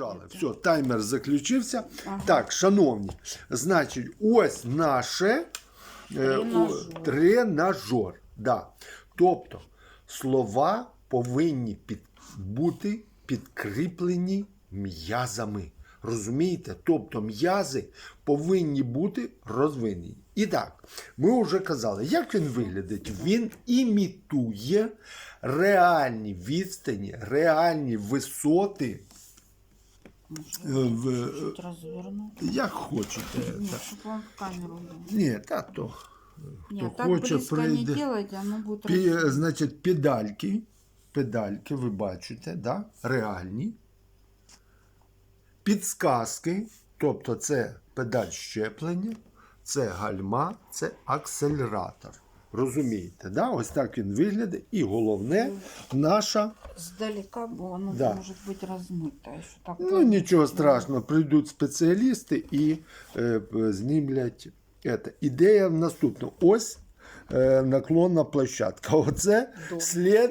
Жали. Все, таймер заключився. Ага. Так, шановні, значить, ось наше е, Тренажер. тренажер. Да. Тобто слова повинні під, бути підкріплені м'язами. Розумієте? Тобто м'язи повинні бути розвинені. І так, ми вже казали, як він виглядить? Він імітує реальні відстані, реальні висоти. Е, в, е, Чуть як хочете. Нет, Так. чтобы он в камеру был. Ні, та то. Нет, Хто так хоче, близко прийде. не делайте, оно будет Пі, раз- значить, педальки. Педальки, ви бачите, да? реальні. Підсказки, тобто це педаль щеплення, це гальма, це акселератор. Розумієте, да? ось так він виглядає. І головне, наша Сдалека было, оно Да. может быть размыто. Еще так Ну, нічого страшного, прийдуть спеціалісти і е, п- знімлять. Це. Ідея наступна. Ось е, наклонна площадка. Оце слід,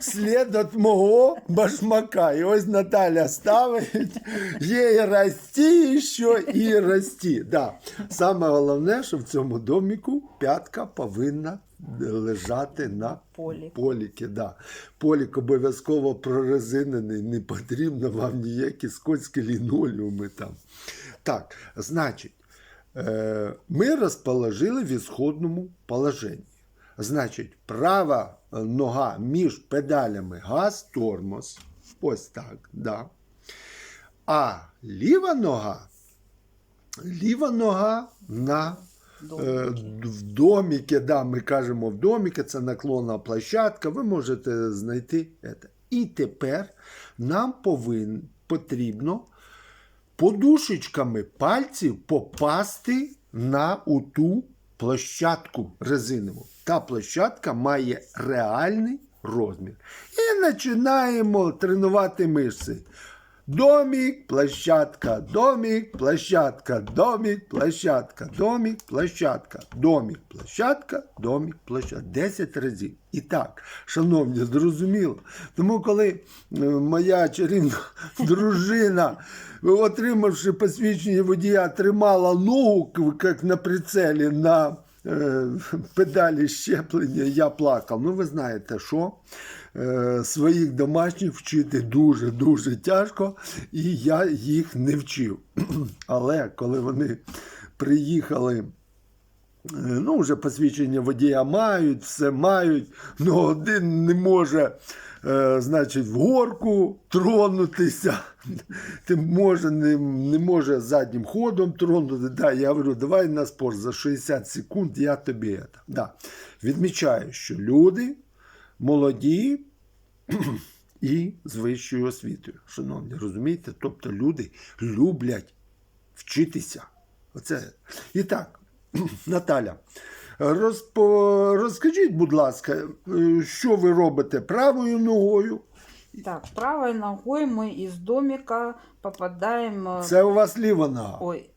слід від мого башмака. І ось Наталя ставить. Є і расті, і що і расті. Да. Саме головне, що в цьому доміку п'ятка повинна лежати на Полік. Поліки, да. Полік обов'язково прорезинений, не потрібно вам ніякі скользькі лінолеуми там. Так, значить, е, ми розположили в ісходному положенні. Значить, права нога між педалями газ, тормоз. Ось так, да. А ліва нога, ліва нога на Е, В доміки, да, ми кажемо в доміки, це наклонна площадка, ви можете знайти це. І тепер нам повин, потрібно подушечками пальців попасти на ту площадку резинову. Та площадка має реальний розмір. І починаємо тренувати мишці. Домик, площадка, домик, площадка, домик, площадка, домик, площадка, домик, площадка, домик, площадка. 10 разів. І так, шановні, зрозуміло. Тому коли е, моя чарівна дружина, отримавши посвідчення водія, тримала ногу, як на прицелі на е, педалі щеплення, я плакав. Ну, ви знаєте, що е, своїх домашніх вчити дуже-дуже тяжко, і я їх не вчив. Але коли вони приїхали. е, Ну, вже посвідчення водія мають, все мають, але один не може, е, значить, в горку тронутися, тим може, не, не може заднім ходом тронути. Да, я говорю, давай на спорт за 60 секунд, я тобі. Да. Відмічаю, що люди молоді і з вищою освітою. Шановні, розумієте? Тобто люди люблять вчитися. Оце. І так, Наталя, розпо... розкажіть, будь ласка, е, що ви робите правою ногою? Так, правой ногой мы из домика попадаем... э, Це у вас ліва нога. Ой.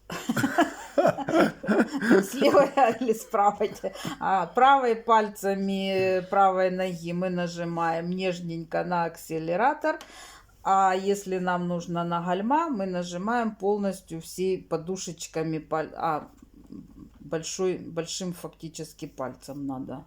С левой или с правой. А, правой пальцами правой ноги мы нажимаем нежненько на акселератор. А если нам нужно на гальма, мы нажимаем полностью всей подушечками паль... а, большой, большим фактически пальцем надо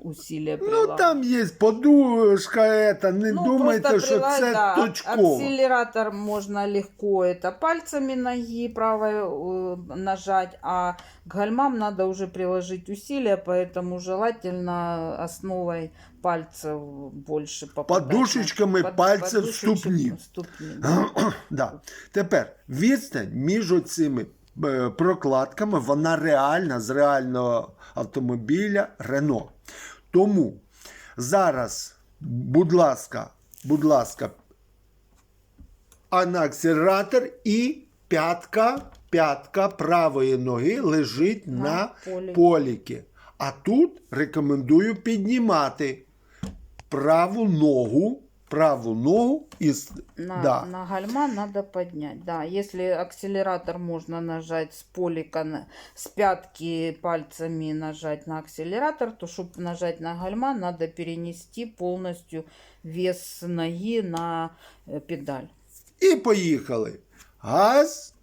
усилие Ну, прилагать. там є подушка, ета, не Ну, думайте, просто що прила- це да, точково. Акселератор можно легко это пальцами ноги правой э, нажать, а к гальмам надо уже приложить усилия, поэтому желательно основой пальцев больше попадать. Подушечками пальцев подушечек ступни. ступни, да. да. Тепер відстань між оцими е, прокладками, вона реальна з реального автомобіля Рено. Тому зараз, будь ласка, будь ласка, а на акселератор і п'ятка, п'ятка правої ноги лежить на, На полі. поліки. А тут рекомендую піднімати праву ногу, праву ногу і с- На, да. на гальма надо поднять. Да, если акселератор можно нажать с полика, на- с пятки пальцами нажать на акселератор, то чтобы нажать на гальма, надо перенести полностью вес ноги на э, педаль. І поїхали. Газ,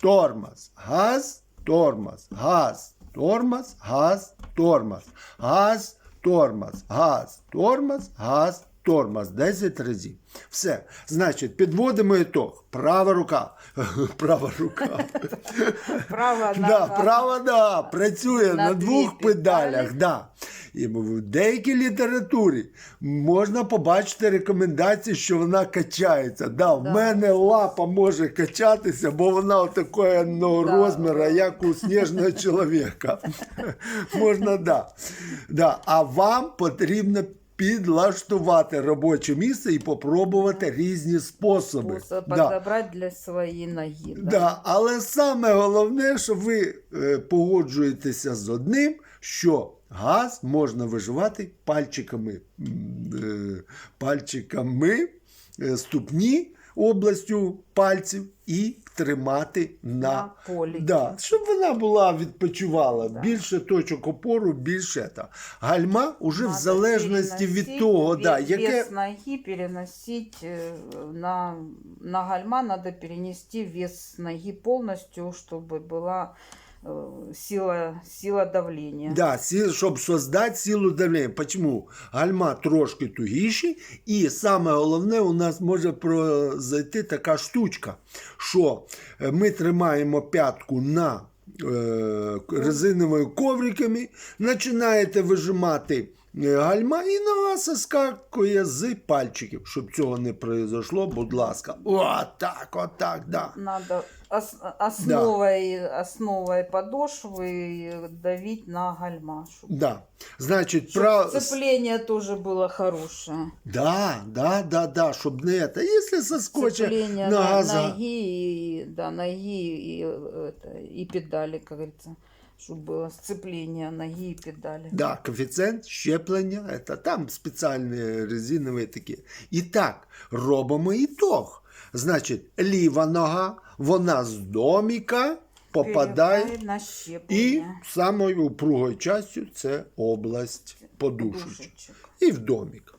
тормоз, газ, тормоз, газ, тормоз, газ, тормоз, газ, тормоз, газ, тормоз, газ, тормоз. 10 разів. Все. Значить, підводимо ітог. Права рука. Права рука. Право на Да, права, да, працює на, двох педалях. Да. І в деякій літературі можна побачити рекомендації, що вона качається. Да, в мене лапа може качатися, бо вона такого розміру, як у сніжного чоловіка. можна, да. Да. А вам потрібно підлаштувати робоче місце і попробувати різні способи. способ Да. для своєї ноги. Да, але саме головне, що ви е, погоджуєтеся з одним, що газ можна виживати пальчиками, е, пальчиками е, ступні областю пальців і тримати на, На полі. Да, щоб вона була відпочивала. Да. Більше точок опору, більше та. Гальма уже в Надо залежності від переносить того, вес, да, яке. вес ноги переносить э, на, на гальма надо перенести вес ноги полностью, чтобы была э, сила, сила давления. Да, щоб создати силу давлення. Почему? Гальма трошки тугіші, і саме головне, у нас може произойти така штучка, що е, ми тримаємо п'ятку на е, резиновими ковриками, починаєте вижимати гальма, і нога соскакує з пальчиків. Щоб цього не произошло, будь ласка. Отак, отак, да. Надо ос- основой, основой подошвы давить на гальма. чтоб- Да. Значить, чтоб прав... Цепление тоже было хорошее. Да, да, да, да, щоб не это. Если соскочить Цепление на на газа. ноги, и, да, ноги и, э, это, и педали, как говорится. Чтобы было сцепление ноги и педали. Да, коефіцієнт щеплення, это, там спеціальні резинові такі. І так, робимо ітог. Значить, ліва нога, вона з доміка попадає Переходит на і щепление. самою упругою частю це область подушечок. подушечек. і в домік.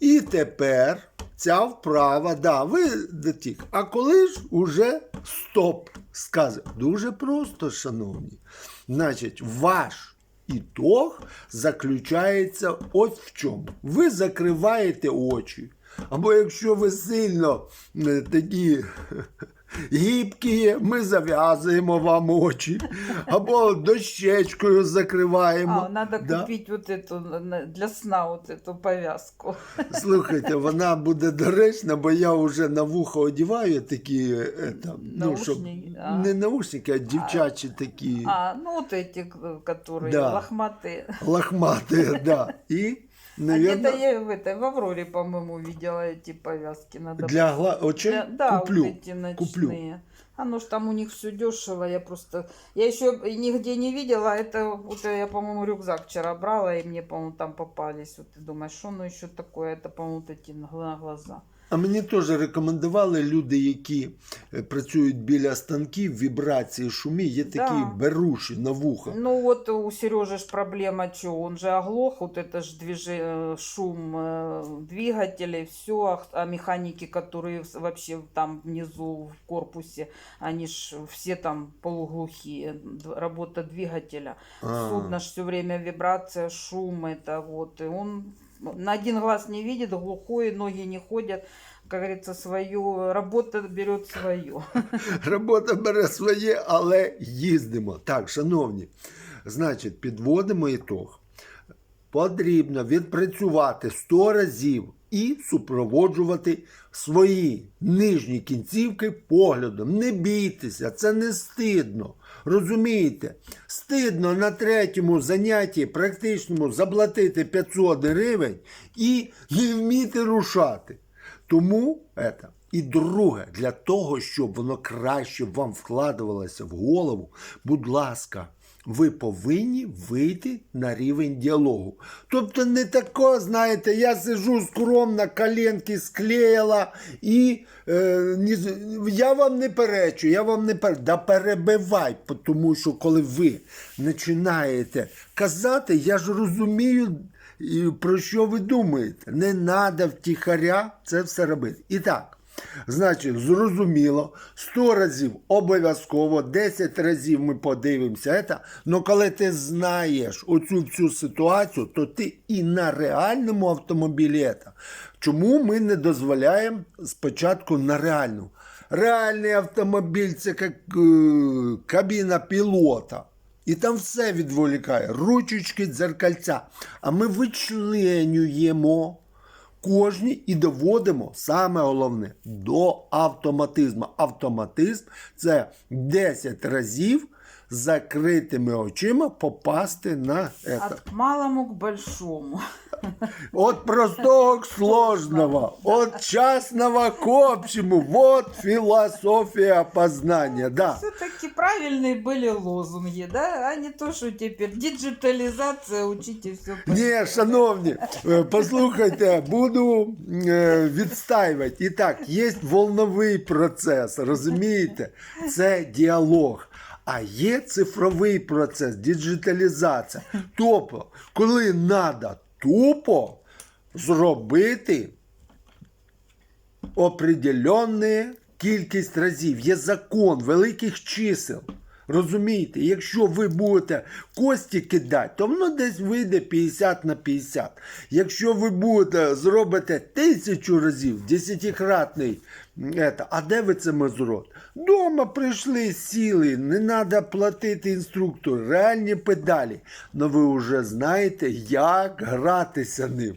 І тепер ця вправа, да, ви дотік. А коли ж уже стоп сказав? Дуже просто, шановні. Значить, ваш ітог заключається ось в чому. Ви закриваєте очі. Або якщо ви сильно е, такі гібкі, ми зав'язуємо вам очі, або дощечкою закриваємо. А, надо Да. купить вот эту на- на- для сна вот эту повязку. Слухайте, вона буде доречна, бо я вже на вухо одіваю такі, это, ну, щоб Наушники, а. не наушники, а дівчачі такі А, ну вот эти, к- которые Да. лохматые. лохматі, да. І, А где-то я в этой в Авроре, по-моему, видела эти повязки. Надо для гла... очей Для- да, куплю. вот эти ночные. куплю. Оно ж там у них все дешево, я просто... Я еще нигде не видела, это вот я, по-моему, рюкзак вчера брала, и мне, по-моему, там попались. Вот ты думаешь, что оно еще такое? Это, по-моему, вот эти на гла- глаза. А мені теж рекомендували люди, які е, працюють біля станків, вібрації, шумі, є такі Да. беруші на вухо. Ну вот у Сережи ж проблема, что он же оглох, вот это же движение, шум э, двигателей, все, а механики, которые с- вообще там внизу в корпусе, они ж все там полуглухие, Д- работа двигателя. А. Судно ж все время вибрация, шум, это вот, и он на один глаз не видит, глухой, ноги не ходят, как говорится, свою робота берет свою. Робота бере своє, але їздимо. Так, шановні, значить, підводимо ітог. Потрібно відпрацювати 100 разів і супроводжувати свої нижні кінцівки поглядом. Не бійтеся, це не стидно. Розумієте? Стидно на третьому занятті практичному заплатити 500 гривень і не вміти рушати. Тому это. І друге, для того, щоб воно краще вам вкладувалося в голову, будь ласка, ви повинні вийти на рівень діалогу. Тобто не тако, знаєте, я сижу скромно, коленки склеїла і е, ні я вам не перечу, я вам не перечу. Да перебивай, тому що коли ви починаєте казати, я ж розумію. І про що ви думаєте? Не треба втіхаря це все робити. І так, Значить, зрозуміло, 100 разів обов'язково, 10 разів ми подивимося. Це. Но коли ти знаєш оцю всю ситуацію, то ти і на реальному автомобілі. це. Чому ми не дозволяємо спочатку на реальну? Реальний автомобіль це як е, кабіна пілота. І там все відволікає. Ручечки, дзеркальця. А ми вичленюємо кожні і доводимо саме головне до автоматизму. Автоматизм це 10 разів закритими очима попасти на це. От к малому к большому. От простого к сложного, от частного к общему. Вот философия познания. Да. Все-таки правильные были лозунги, да? А не то, что теперь диджитализация, учите все. Ні, шановні, е, послухайте, буду е, відстаювати. І так, є волновий процес, розумієте? Це діалог. А є цифровий процес, діджиталізація. Тобто, коли треба тупо зробити определенну кількість разів. Є закон великих чисел. Розумієте, якщо ви будете кості кидати, то воно десь вийде 50 на 50. Якщо ви будете зробите тисячу разів, десятикратний, ета, а де ви це зробите? Дома прийшли, сіли, не треба платити інструктору, реальні педалі. Но ви вже знаєте, як гратися ним.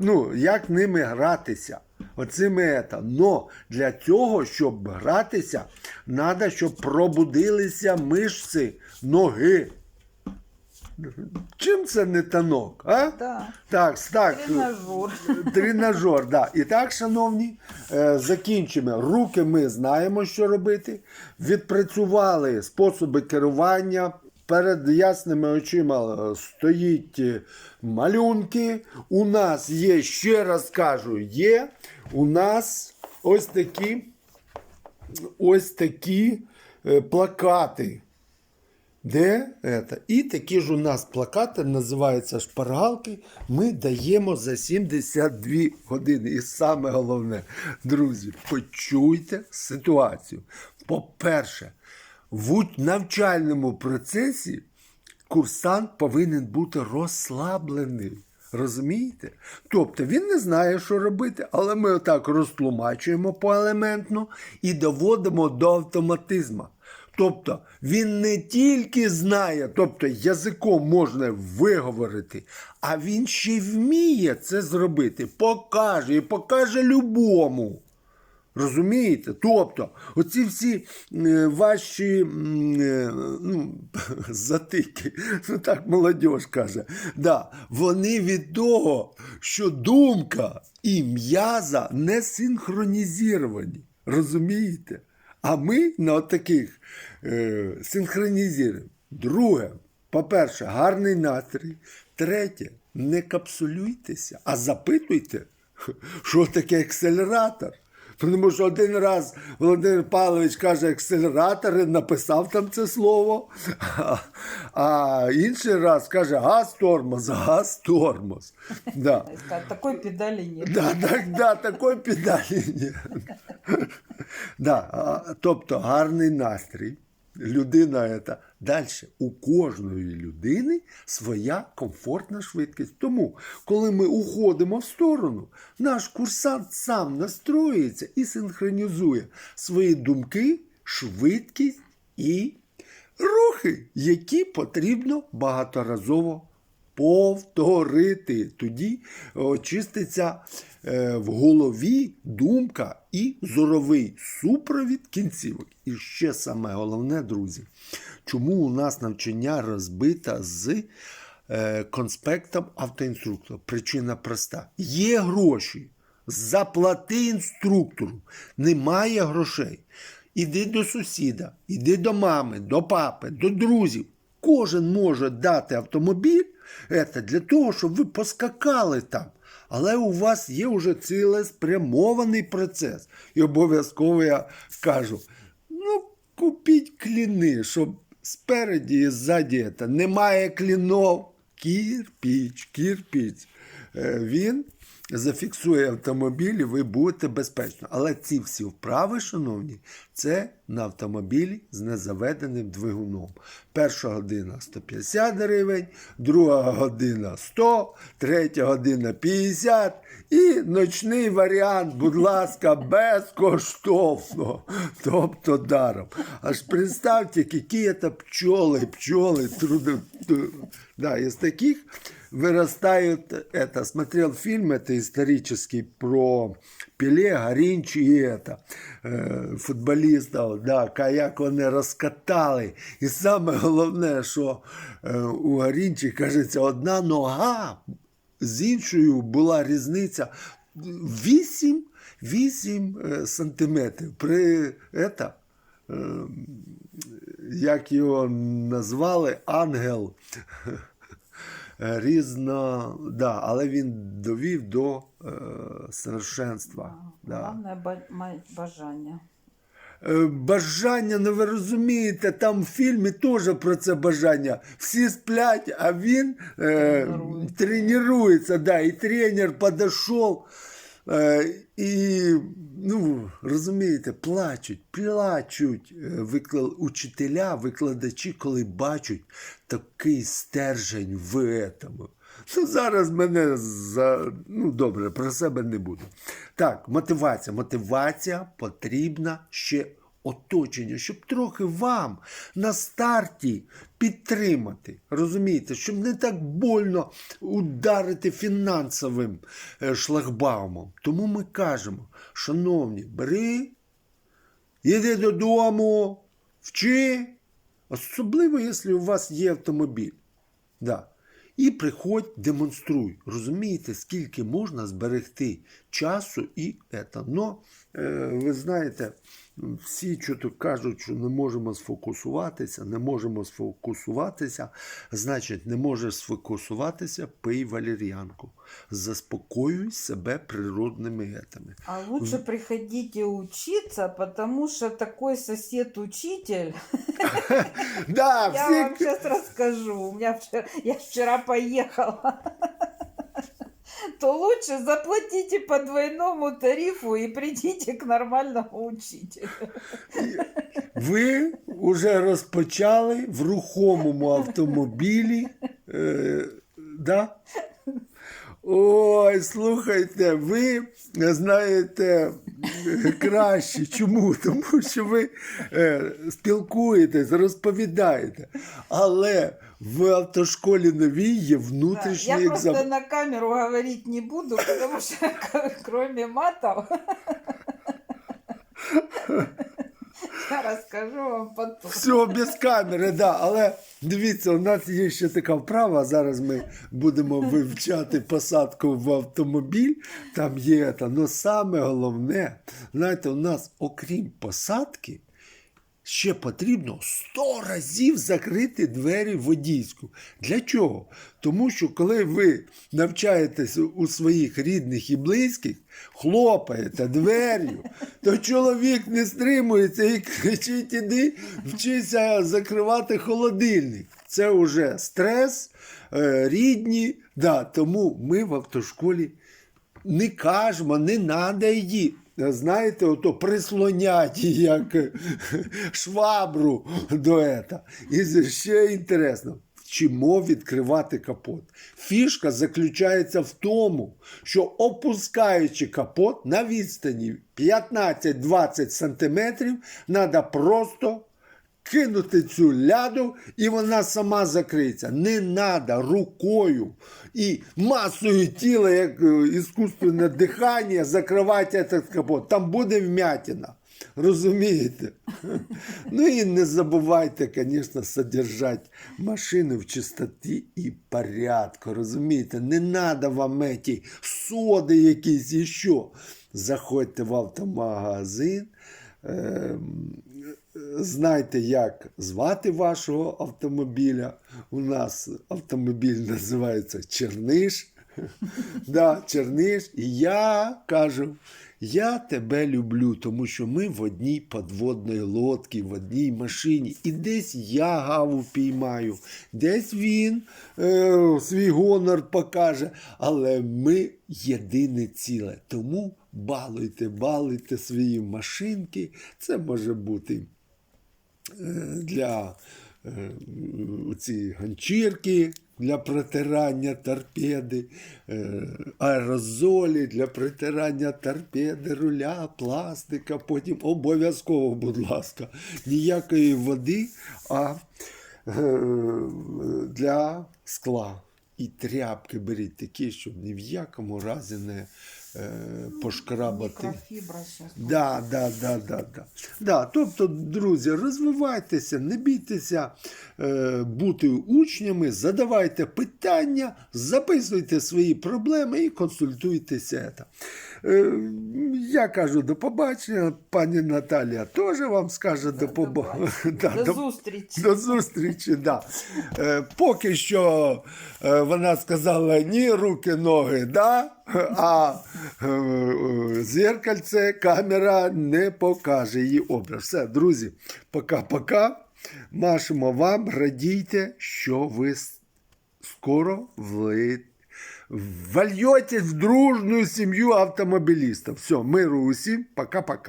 Ну, як ними гратися. Оцими ета. Но для цього, щоб гратися, треба, щоб пробудилися мишці ноги. Чим це не танок? А? Да. Так, так. Тренажер. Тренажер, да. І так, шановні, е, закінчимо. Руки ми знаємо, що робити. Відпрацювали способи керування. Перед ясними очима е, стоїть е, малюнки. У нас є, ще раз кажу, є у нас ось такі, ось такі е, плакати. Де это? І такі ж у нас плакати називаються шпаргалки. Ми даємо за 72 години. І саме головне, друзі, почуйте ситуацію. По-перше, в навчальному процесі курсант повинен бути розслаблений. Розумієте? Тобто він не знає, що робити, але ми отак розтлумачуємо поелементно і доводимо до автоматизму. Тобто він не тільки знає, тобто язиком можна виговорити, а він ще вміє це зробити, покаже і покаже любому. Розумієте? Тобто, оці всі е, ваші е, ну, затики, ну так молодь каже, да, вони від того, що думка і м'яза не синхронізовані. Розумієте? А ми на таких е, синхронізуємо. Друге, по-перше, гарний настрій. Третє, не капсулюйтеся, а запитуйте, що таке акселератор. Тому що один раз Володимир Павлович каже акселератор, і написав там це слово, а, а інший раз каже газ тормоз, газ тормоз. Да. Такої педалі ні. Да, так, да, такої педалі ні. Да, тобто гарний настрій. Людина це. Далі у кожної людини своя комфортна швидкість. Тому, коли ми уходимо в сторону, наш курсант сам настроюється і синхронізує свої думки, швидкість і рухи, які потрібно багаторазово повторити. Тоді очиститься е, в голові думка і зоровий супровід кінцівок. І ще саме головне, друзі, чому у нас навчання розбите з е, конспектом автоінструктора? Причина проста: є гроші. Заплати інструктору, немає грошей. Іди до сусіда, іди до мами, до папи, до друзів. Кожен може дати автомобіль це для того, щоб ви поскакали там. Але у вас є вже цілеспрямований процес. І обов'язково я кажу: ну, купіть кліни, щоб спереді і ззаді немає клінов. Кірпіч, кірпіч. Е, Він зафіксує автомобіль, і ви будете безпечно. Але ці всі вправи, шановні, це на автомобілі з незаведеним двигуном. Перша година 150 гривень, друга година 100, третя година 50 і ночний варіант, будь ласка, безкоштовно. Тобто даром. Аж представьте, які это пчоли, пчоли, труди. Да, из таких вырастают это. Смотрел фильм это исторический про Пеле, Гарінчі і это, е, футболістів, да, ка- як вони розкатали. І саме головне, що е, у Гарінчі, кажеться, одна нога з іншою була різниця 8, 8 е, сантиметрів. При это, е, як його назвали, ангел. Е, Різно, да, але він довів до е, совершенства. Да. Головне бажання. Е, Бажання, ну ви розумієте, там в фільмі теж про це бажання. Всі сплять, а він е, Тренується. тренується. Да, і тренер підійшов. Е, і, ну, розумієте, плачуть, плачуть е, викла... учителя, викладачі, коли бачать такий стержень в этому. Ну, зараз мене за. Ну, добре, про себе не буду. Так, мотивація. Мотивація потрібна ще оточення, щоб трохи вам на старті підтримати. Розумієте, щоб не так больно ударити фінансовим е, шлагбаумом. Тому ми кажемо, шановні, бери, іди додому, вчи, особливо, якщо у вас є автомобіль. Да. І приходь, демонструй. Розумієте, скільки можна зберегти часу і це. Но, е, ви знаєте, всі чого кажуть, що не можемо сфокусуватися, не можемо сфокусуватися. Значить, не можеш сфокусуватися, пий валер'янку. Заспокоюй себе природними етами. А лучше приходите учиться, потому что такой сосед-учитель. Я вам сейчас расскажу. У я вчера поехала. То лучше заплатите по двойному тарифу и придите к нормальному учителю. Ви вже розпочали в рухомому автомобілі. Е, да? Ой, слухайте, ви знаєте е, краще. Чому? Тому що ви е, спілкуєтесь, розповідаєте. Але в автошколі новій є Да, внутрішній Я просто на камеру говорить не буду, потому что кроме матов я расскажу вам потом. Все без камери, да. Але дивіться, у нас є ще така вправа. Зараз ми будемо вивчати посадку в автомобіль. Там є це. Але саме головне, знаєте, у нас, окрім посадки, ще потрібно 100 разів закрити двері водійську. Для чого? Тому що коли ви навчаєтесь у своїх рідних і близьких, хлопаєте дверю, то чоловік не стримується і кричить: іди, вчися закривати холодильник. Це вже стрес, е, рідні. Да, тому ми в автошколі не кажемо, не надо її. Знаєте, ото прислонять як швабру до ета. І ще інтересно. Вчимо відкривати капот. Фішка заключається в тому, що опускаючи капот на відстані 15-20 см, треба просто кинути цю ляду, і вона сама закриється. Не треба рукою і масою тіла, як е, іскусственне дихання, закривати цей капот. Там буде вмятина. Розумієте? Ну і не забувайте, звісно, содержати машину в чистоті і порядку. Розумієте? Не треба вам ці соди якісь і що. Заходьте в автомагазин. ем, Знайте, як звати вашого автомобіля. У нас автомобіль називається Черниш. Да, черниш. І я кажу, я тебе люблю, тому що ми в одній подводній лодці, в одній машині. І десь я гаву піймаю, десь він е, свій гонор покаже. Але ми єдине ціле. Тому балуйте, балуйте свої машинки. Це може бути для е, ці ганчірки для протирання торпеди, е, аерозолі для протирання торпеди, руля, пластика. Потім обов'язково, будь ласка, ніякої води, а е, для скла. І тряпки беріть такі, щоб ні в якому разі не пошкрабати. Да, да, да, да, да. Да, тобто, друзі, розвивайтеся, не бійтеся е, бути учнями, задавайте питання, записуйте свої проблеми і консультуйтеся. Е, я кажу до побачення, пані Наталія теж вам скаже до побачення. Да, До зустрічі. до зустрічі, да. Е, поки що е, вона сказала ні, руки, ноги, да, а е, е, зеркальце, камера не покаже її образ. Все, друзі, пока-пока. Машемо вам, радійте, що ви скоро вли... вольєтесь в дружну сім'ю автомобілістів. Все, миру усім, пока-пока.